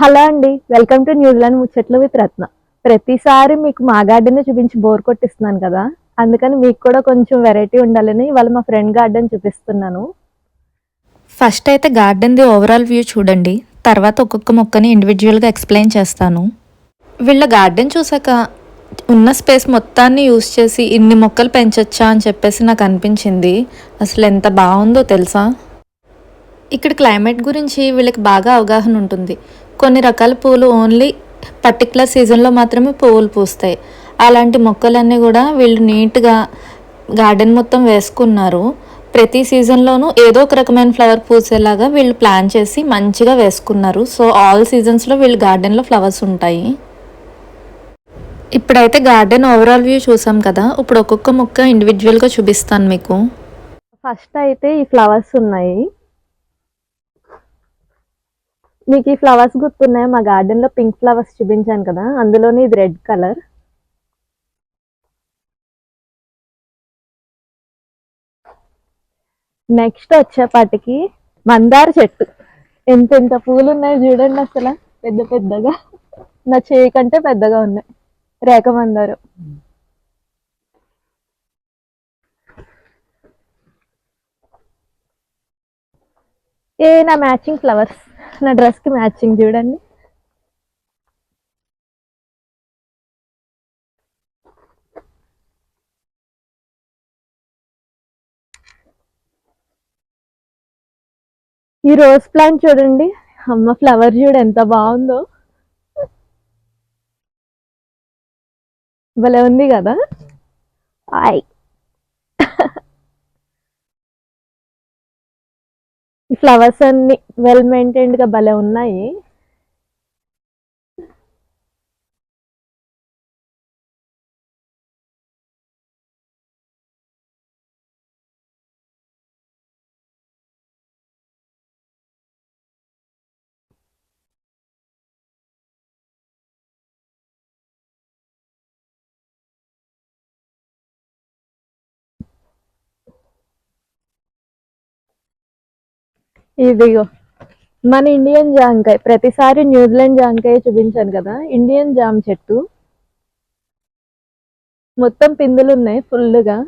Hello అండి welcome to New Zealand ముచ్చట్లు with Ratna. ప్రతిసారి మీకు మా గార్డెన్ చూపించి బోర్ కొట్టిస్తున్నాను కదా అందుకని మీకు కూడా కొంచెం వెరైటీ ఉండాలని ఇవాళ మా ఫ్రెండ్ గార్డెన్ చూపిస్తున్నాను. ఫస్ట్ అయితే గార్డెన్ది ఓవరాల్ వ్యూ చూడండి తర్వాత ఒక్కొక్క మొక్కని ఇండివిజువల్గా ఎక్స్ప్లెయిన్ చేస్తాను. వీళ్ళ గార్డెన్ చూసాక ఉన్న స్పేస్ మొత్తాన్ని యూస్ చేసి ఇన్ని మొక్కలు పెంచొచ్చా అని చెప్పేసి నాకు అనిపించింది. అసలు ఎంత బాగుందో తెలుసా? ఇక్కడ క్లైమేట్ గురించి వీళ్ళకి బాగా అవగాహన ఉంటుంది. కొన్ని రకాల పూలు ఓన్లీ పర్టికులర్ సీజన్లో మాత్రమే పువ్వులు పూస్తాయి. అలాంటి మొక్కలన్నీ కూడా వీళ్ళు నీట్గా గార్డెన్ మొత్తం వేసుకున్నారు. ప్రతి సీజన్లోనూ ఏదో ఒక రకమైన ఫ్లవర్ పూసేలాగా వీళ్ళు ప్లాన్ చేసి మంచిగా వేసుకున్నారు. సో ఆల్ సీజన్స్లో వీళ్ళు గార్డెన్లో ఫ్లవర్స్ ఉంటాయి. ఇప్పుడైతే గార్డెన్ ఓవరాల్ వ్యూ చూసాం కదా. ఇప్పుడు ఒక్కొక్క మొక్క ఇండివిజువల్గా చూపిస్తాను మీకు. ఫస్ట్ అయితే ఈ ఫ్లవర్స్ ఉన్నాయి. మీకు ఈ ఫ్లవర్స్ గుర్తున్నాయి? మా గార్డెన్లో పింక్ ఫ్లవర్స్ చూపించాను కదా. అందులోని ఇది రెడ్ కలర్ నెక్స్ట్ వచ్చేపాటికి మందార చెట్టు. ఎంత ఎంత పూలు ఉన్నాయి చూడండి అసలు. పెద్ద పెద్దగా. నా చేయి కంటే పెద్దగా ఉన్నాయి. రేఖ మందారం. ఏ నా మ్యాచింగ్ ఫ్లవర్స్. నా డ్రెస్కి మ్యాచింగ్ చూడండి. ఈ రోజ్ ప్లాంట్ చూడండి. అమ్మ ఫ్లవర్ చూడు ఎంత బాగుందో. భలే ఉంది కదా. ఆయ్ ఈ ఫ్లవర్స్ అన్ని వెల్ మెయింటైన్డ్గా భలే ఉన్నాయి. ఇదిగో మన ఇండియన్ జాంకాయ ప్రతిసారి న్యూజిలాండ్ జాంకాయ చూపించాను కదా ఇండియన్ జామ చెట్టు. మొత్తం పిందులు ఉన్నాయి ఫుల్గా.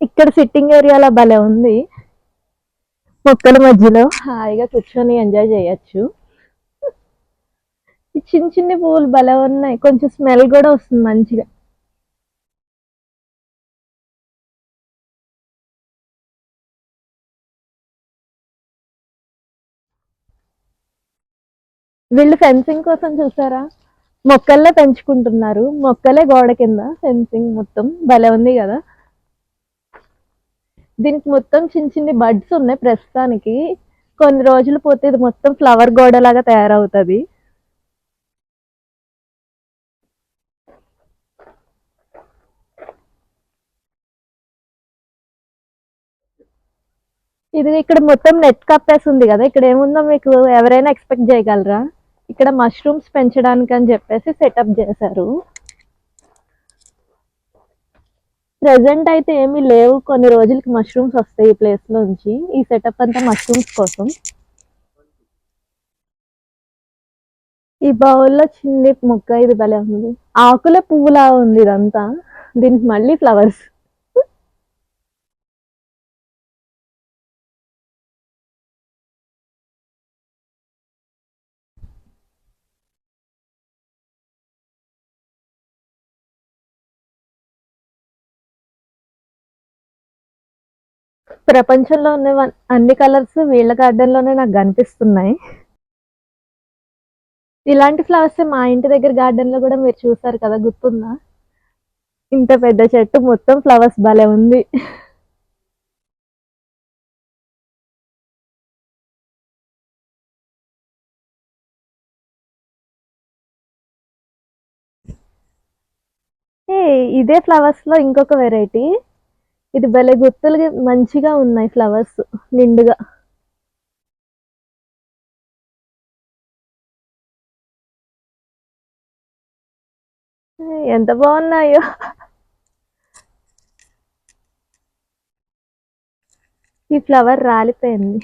ఇక్కడ సిట్టింగ్ ఏరియాలో భలే ఉంది. మొక్కల మధ్యలో హాయిగా కూర్చొని ఎంజాయ్ చేయొచ్చు. చిన్న చిన్న పువ్వులు భలే ఉన్నాయి. కొంచెం స్మెల్ కూడా వస్తుంది మంచిగా. వీళ్ళు ఫెన్సింగ్ కోసం చూసారా? మొక్కల్లో పెంచుకుంటున్నారు. మొక్కలే గోడ కింద. ఫెన్సింగ్ మొత్తం భలే ఉంది కదా. దీనికి మొత్తం చిన్న చిన్న బడ్స్ ఉన్నాయి ప్రస్తుతానికి. కొన్ని రోజులు పోతే ఇది మొత్తం ఫ్లవర్ గోడ లాగా తయారవుతుంది. ఇది ఇక్కడ మొత్తం నెట్ కప్పేసి ఉంది కదా. ఇక్కడ ఏముందో మీకు ఎవరైనా ఎక్స్పెక్ట్ చేయగలరా? ఇక్కడ మష్రూమ్స్ పెంచడానికి అని చెప్పేసి సెటప్ చేశారు. ప్రెసెంట్ అయితే ఏమీ లేవు. కొన్ని రోజులకి మష్రూమ్స్ వస్తాయి ఈ ప్లేస్ నుంచి ఈ సెటప్ అంతా మష్రూమ్స్ కోసం. ఈ బౌల్లో చిన్ని మొక్క ఇది భలే ఉంది. ఆకుల పువ్వులా ఉంది ఇదంతా. దీనికి మళ్ళీ ఫ్లవర్స్ ప్రపంచంలో ఉన్న అన్ని కలర్స్ వీళ్ళ గార్డెన్లోనే నాకు కనిపిస్తున్నాయి. ఇలాంటి ఫ్లవర్స్ మా ఇంటి దగ్గర గార్డెన్లో కూడా మీరు చూసారు కదా గుర్తుందా? ఇంత పెద్ద చెట్టు మొత్తం ఫ్లవర్స్ భలే ఉంది. ఏ ఇదే ఫ్లవర్స్లో ఇంకొక వెరైటీ ఇది భలే గుత్తులు మంచిగా ఉన్నాయి ఫ్లవర్స్ నిండుగా. ఎంత బాగున్నాయో. ఈ ఫ్లవర్ రాలిపోయింది.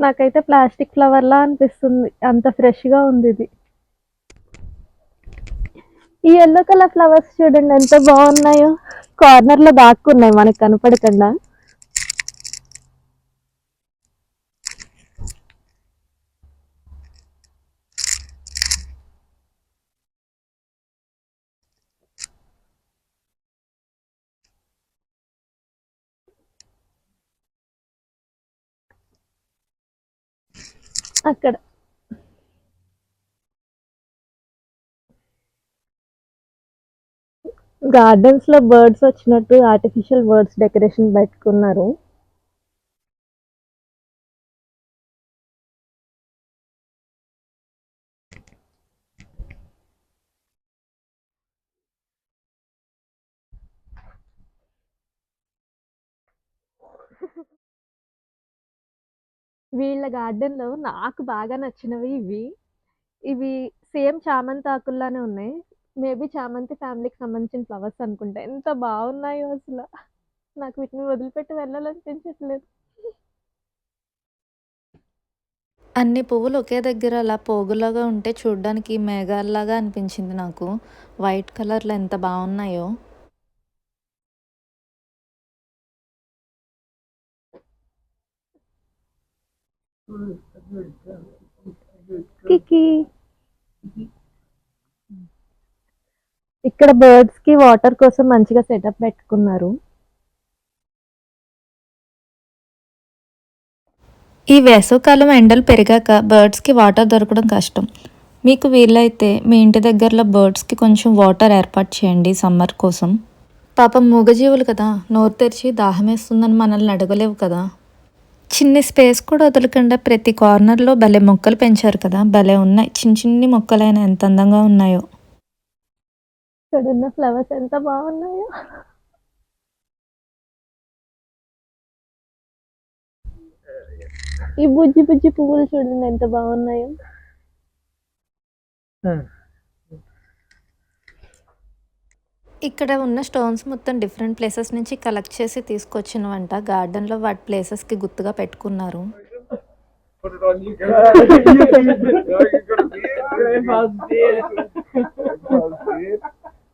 నాకైతే ప్లాస్టిక్ ఫ్లవర్ లా అనిపిస్తుంది. అంత ఫ్రెష్గా ఉంది ఇది. ఈ ఎల్లో కలర్ ఫ్లవర్స్ చూడండి ఎంత బాగున్నాయో. కార్నర్లో దాక్కున్నాయి మనకు కనపడకుండా. అక్కడ. గార్డెన్స్లో బర్డ్స్ వచ్చినట్టు ఆర్టిఫిషియల్ బర్డ్స్ డెకరేషన్ పెట్టుకున్నారు. వీళ్ళ గార్డెన్లో నాకు బాగా నచ్చినవి ఇవి. ఇవి సేమ్ చామంతి ఆకుల్లానే ఉన్నాయి. మేబీ చామంతి ఫ్యామిలీకి సంబంధించిన ఫ్లవర్స్ అనుకుంటా. ఎంత బాగున్నాయో అసలు. నాకు వీటిని వదిలిపెట్టి వెళ్ళాలనిపించట్లేదు. అన్ని పువ్వులు ఒకే దగ్గర అలా పోగులాగా ఉంటే చూడ్డానికి మేఘాల్లాగా అనిపించింది నాకు. వైట్ కలర్లో ఎంత బాగున్నాయో. కికి ఇక్కడ బర్డ్స్కి వాటర్ కోసం మంచిగా సెటప్ పెట్టుకున్నారు. ఈ వేసవకాలం ఎండలు పెరిగాక బర్డ్స్కి వాటర్ దొరకడం కష్టం. మీకు వీలైతే మీ ఇంటి దగ్గరలో బర్డ్స్కి కొంచెం వాటర్ ఏర్పాటు చేయండి సమ్మర్ కోసం. పాపం మూగజీవులు కదా నోరు తెరిచి దాహమేస్తుందని మనల్ని అడగలేవు కదా. చిన్ని స్పేస్ కూడా వదలకుండా ప్రతి కార్నర్లో భలే మొక్కలు పెంచారు కదా. భలే ఉన్నాయి. చిన్న చిన్ని మొక్కలైన ఎంత అందంగా ఉన్నాయో. ఇక్కడ ఉన్న ఫ్లవర్స్ ఎంత బాగున్నాయో. ఈ బుజ్జి బుజ్జి పువ్వులు చూడండి ఎంత బాగున్నాయో. ఇక్కడ ఉన్న స్టోన్స్ మొత్తం డిఫరెంట్ ప్లేసెస్ నుంచి కలెక్ట్ చేసి తీసుకొచ్చినవంట. గార్డెన్లో వాటి ప్లేసెస్కి గుర్తుగా పెట్టుకున్నారు.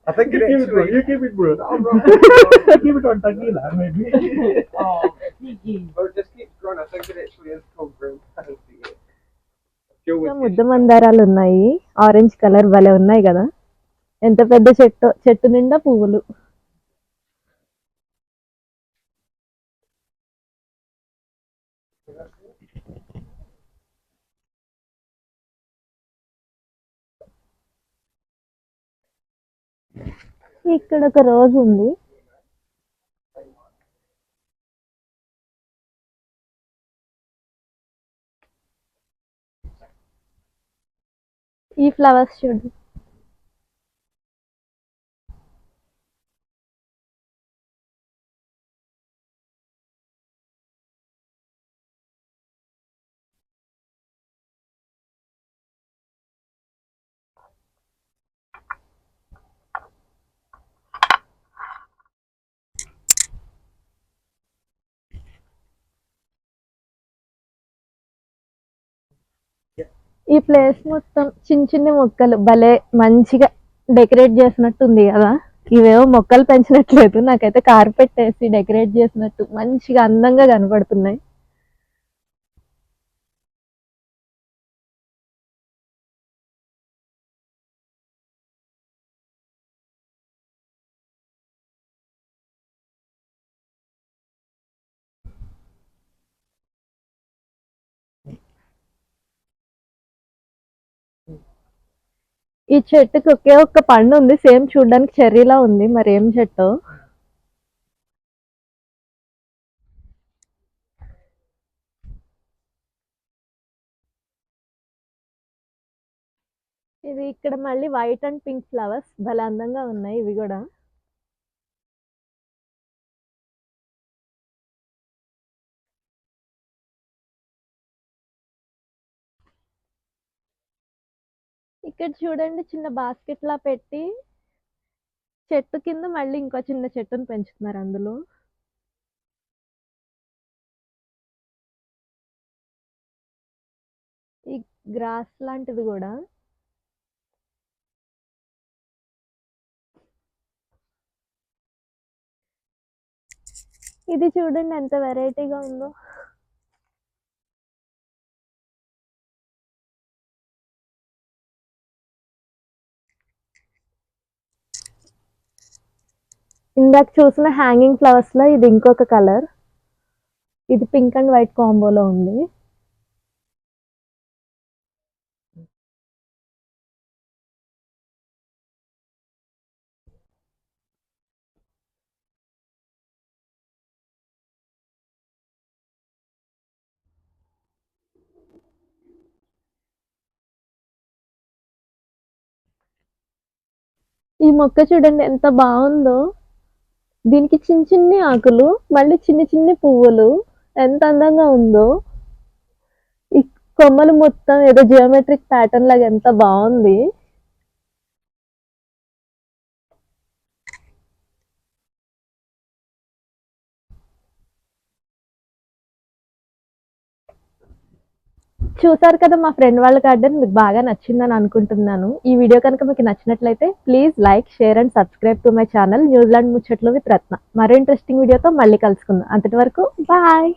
ముద్ద మందారాలు ఉన్నాయి. ఆరెంజ్ కలర్ భలే ఉన్నాయి కదా. ఎంత పెద్ద చెట్టు చెట్టు నిండా పువ్వులు. ఇక్కడ ఒక రోజు ఉంది. ఈ ఫ్లవర్స్ చూడు. ఈ ప్లేస్ మొత్తం చిన్న చిన్న మొక్కలు భలే మంచిగా డెకరేట్ చేసినట్టు ఉంది కదా. ఇవేవో మొక్కలు పెంచినట్లేదు. నాకైతే కార్పెట్ వేసి డెకరేట్ చేసినట్టు మంచిగా అందంగా కనపడుతున్నాయి. ఈ చెట్టుకి ఒకే ఒక్క పండు ఉంది సేమ్ చూడడానికి చెర్రీలా ఉంది మరి ఏం చెట్టు? ఇది ఇక్కడ మళ్ళీ వైట్ అండ్ పింక్ ఫ్లవర్స్ భలే అందంగా ఉన్నాయి ఇవి కూడా. బాస్కెట్ చూడండి చిన్న బాస్కెట్ లా పెట్టి చెట్టు కింద మళ్ళీ ఇంకో చిన్న చెట్టును పెంచుతున్నారు అందులో. ఈ గ్రాస్ లాంటిది కూడా. ఇది చూడండి ఎంత వెరైటీగా ఉందో. ఇందాక చూసిన హ్యాంగింగ్ ఫ్లవర్స్లో ఇది ఇంకొక కలర్ ఇది పింక్ అండ్ వైట్ కాంబోలో ఉంది. ఈ మొక్క చూడండి ఎంత బాగుందో. దీనికి చిన్న చిన్ని ఆకులు మళ్ళీ చిన్ని చిన్ని పువ్వులు ఎంత అందంగా ఉందో. ఈ కొమ్మలు మొత్తం ఏదో జియోమెట్రిక్ ప్యాటర్న్ లాగా ఎంత బాగుంది. చూసారు కదా మా ఫ్రెండ్ వాళ్ళ గార్డెన్ మీకు బాగా నచ్చిందని అనుకుంటున్నాను. ఈ వీడియో కనుక మీకు నచ్చినట్లయితే please like share and subscribe to my channel New Zealand ముచ్చట్లు విత్ రత్న. మరో ఇంట్రెస్టింగ్ వీడియోతో మళ్ళీ కలుసుకుందాం. అంతటి వరకు బాయ్!